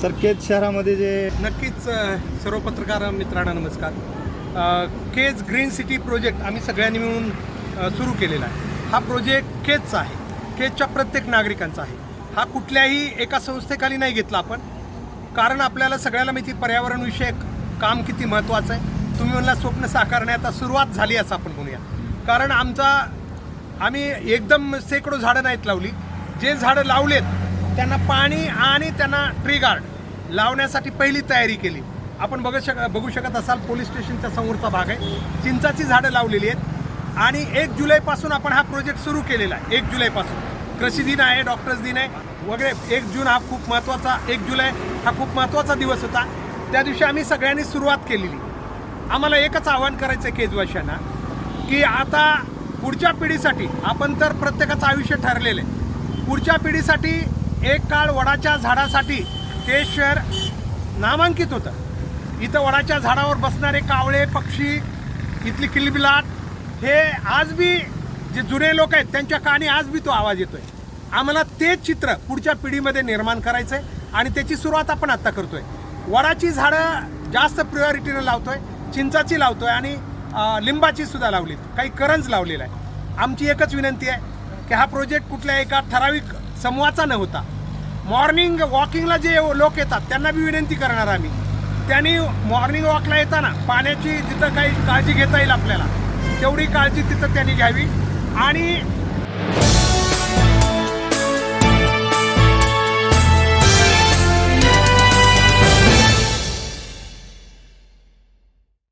Sir Kaij शहरामध्ये जे नक्कीच सर्व पत्रकार मित्रांना नमस्कार. केज ग्रीन सिटी प्रोजेक्ट आम्ही सगळ्यांनी मिळून सुरू केलेला आहे. हा प्रोजेक्ट केजचा आहे. केजच्या प्रत्येक नागरिकांचा आहे. हा कुठल्याही एका संस्थेखाली नाही घेतला आपण. कारण आपल्याला सगळ्याला माहिती पर्यावरणविषयक काम किती महत्त्वाचं आहे. तुम्ही म्हणला स्वप्न साकारण्यात आता सुरुवात झाली असं आपण म्हणूया. कारण आमचा आम्ही एकदम शेकडो झाडं नाहीत लावली. जे झाडं लावलेत त्यांना पाणी आणि त्यांना ट्री गार्ड लावण्यासाठी पहिली तयारी केली. आपण बघू शक बघू शकत असाल पोलीस स्टेशनच्या समोरचा भाग आहे. चिंचाची झाडं लावलेली आहेत. आणि एक जुलैपासून आपण हा प्रोजेक्ट सुरू केलेला आहे. एक जुलैपासून कृषी दिन आहे डॉक्टर्स दिन आहे. वगैरे एक जून हा खूप महत्त्वाचा एक जुलै हा खूप महत्त्वाचा दिवस होता. त्या दिवशी आम्ही सगळ्यांनी सुरुवात केलेली. आम्हाला एकच आव्हान करायचं आहे केजवाशांना की आता पुढच्या पिढीसाठी आपण तर प्रत्येकाचं आयुष्य ठरलेलं आहे. पुढच्या पिढीसाठी एक काळ वडाच्या झाडासाठी ते शहर नामांकित होतं. इथं वडाच्या झाडावर बसणारे कावळे पक्षी इथली किलबिलाट हे आज बी जे जुने लोक आहेत त्यांच्या कानी आज बी तो आवाज येतोय. आम्हाला तेच चित्र पुढच्या पिढीमध्ये निर्माण करायचं आहे आणि त्याची सुरुवात आपण आत्ता करतोय. वडाची झाडं जास्त प्रियॉरिटीनं लावतोय चिंचाची लावतोय आणि लिंबाची सुद्धा लावलीत. काही करंज लावलेला आहे. आमची एकच विनंती आहे की हा प्रोजेक्ट कुठल्या एका ठराविक समूहाचा नव्हता मॉर्निंग वॉकिंगला जे लोक येतात त्यांना बी विनंती करणार आम्ही. त्यांनी मॉर्निंग वॉकला येताना पाण्याची तिथं काही काळजी घेता येईल आपल्याला तेवढी काळजी तिथं त्यांनी घ्यावी. आणि